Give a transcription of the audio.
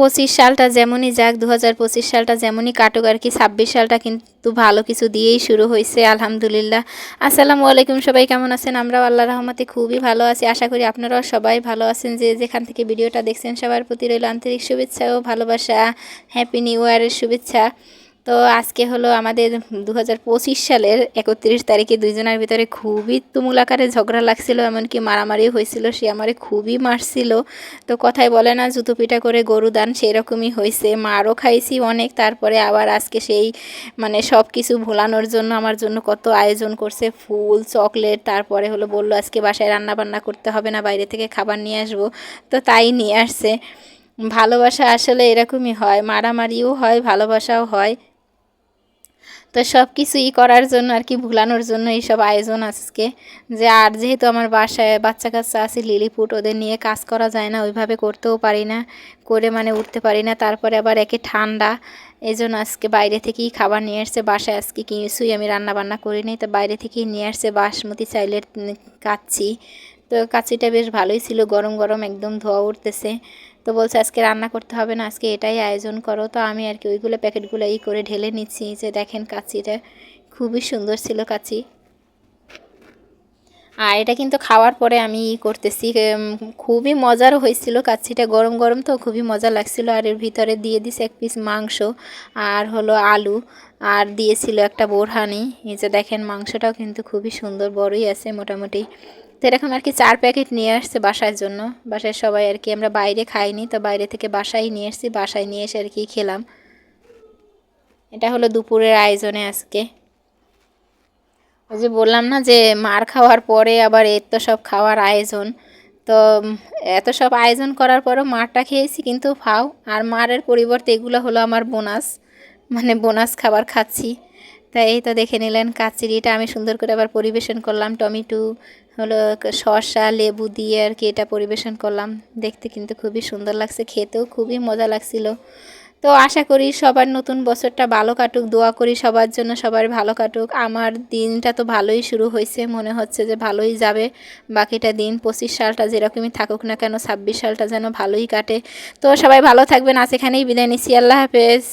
পঁচিশ সালটা যেমনই যাক দু হাজার পঁচিশ সালটা যেমনই কাটুক আর কি, ছাব্বিশ সালটা কিন্তু ভালো কিছু দিয়েই শুরু হয়েছে, আলহামদুলিল্লাহ। আসসালামু আলাইকুম, সবাই কেমন আছেন? আমরাও আল্লাহ রহমতে খুবই ভালো আছি। আশা করি আপনারাও সবাই ভালো আছেন যে যেখান থেকে ভিডিওটা দেখছেন, সবার প্রতি রইল আন্তরিক শুভেচ্ছা ও ভালোবাসা। হ্যাপি নিউ ইয়ারের শুভেচ্ছা। তো আজকে হলো আমাদের দু হাজার পঁচিশ সালের একত্রিশ তারিখে দুইজনের ভিতরে খুবই তুমুল আকারে ঝগড়া লাগছিল, এমনকি মারামারিও হয়েছিল, সে আমারে খুবই মারছিল। তো কথায় বলে না, জুতো পিঠা করে গরু দান সেরকমই হয়েছে, মারও খাইছি অনেক, তারপরে আবার আজকে সেই মানে সব কিছু ভোলানোর জন্য, আমার জন্য কত আয়োজন করছে, ফুল, চকলেট, তারপরে হলো বলল আজকে বাসায় রান্না বান্না করতে হবে না, বাইরে থেকে খাবার নিয়ে আসব। তো তাই নিয়ে আসছে। ভালোবাসা আসলে এরকমই হয়, মারামারিও হয়, ভালোবাসাও হয়। তো সব কিছুই করার জন্য আর কি, ভুলানোর জন্য এইসব আয়োজন আজকে। যে আর যেহেতু আমার বাসায় বাচ্চা কাচ্চা আছে লিলিপুট ওদের নিয়ে কাজ করা যায় না, ওইভাবে করতেও পারি না, করে মানে উঠতে পারি না। তারপরে আবার একে ঠান্ডা এই জন্য আজকে বাইরে থেকেই খাবার নিয়ে আসছে। বাসায় আজকে কিছুই আমি রান্না বান্না করি নি তো বাইরে থেকেই নিয়ে আসছে, বাসমতি চাইলের কাচ্ছি তো কাচিটা বেশ ভালোই ছিল, গরম গরম একদম ধোয়া উঠতেছে। তো বলছে আজকে রান্না করতে হবে না, আজকে এটাই আয়োজন করো। তো আমি আর কি ওইগুলো প্যাকেটগুলো ই করে ঢেলে নিচ্ছি যে দেখেন কাচিটা, খুবই সুন্দর ছিল কাচি। আর এটা কিন্তু খাওয়ার পরে আমি ই করতেছি খুবই মজারও হয়েছিল কাচ্ছিটা গরম গরম তো খুবই মজা লাগছিল। আর এর ভিতরে দিয়ে দিছে এক পিস মাংস আর হলো আলু আর দিয়েছিল একটা বোরহানি। এই যে দেখেন মাংসটাও কিন্তু খুবই সুন্দর, বড়ই আছে মোটামুটি। তো এরকম আর কি চার প্যাকেট নিয়ে আসছে বাসার জন্য। বাসায় সবাই আর কি, আমরা বাইরে খাইনি তো বাইরে থেকে বাসায় নিয়ে এসেছি বাসায় নিয়ে এসে আর কি খেলাম। এটা হলো দুপুরের আয়োজনে আজকে। যে বললাম না যে মার খাওয়ার পরে আবার এর তো সব খাওয়ার আয়োজন। তো এত সব আয়োজন করার পরও মারটা খেয়েছি কিন্তু ফাও, আর মারের পরিবর্তে এগুলো হলো আমার বোনাস। মানে বোনাস খাবার খাচ্ছি। তাই এই তো দেখে নিলেন কাচিরিটা আমি সুন্দর করে আবার পরিবেশন করলাম। টমেটো হলো শসা, লেবু দিয়ে আর কি এটা পরিবেশন করলাম। দেখতে কিন্তু খুবই সুন্দর লাগছে, খেতেও খুবই মজা লাগছিল। তো আশা করি সবার নতুন বছরটা ভালো কাটুক, দোয়া করি সবার জন্য সবার ভালো কাটুক। আমার দিনটা তো ভালোই শুরু হয়েছে, মনে হচ্ছে যে ভালোই যাবে। বাকিটা দিন পঁচিশ সালটা যেরকমই থাকুক না কেন, ছাব্বিশ সালটা যেন ভালোই কাটে। তো সবাই ভালো থাকবেন, আজ এখানেই বিদায় নিচ্ছি, আল্লাহ হাফেজ।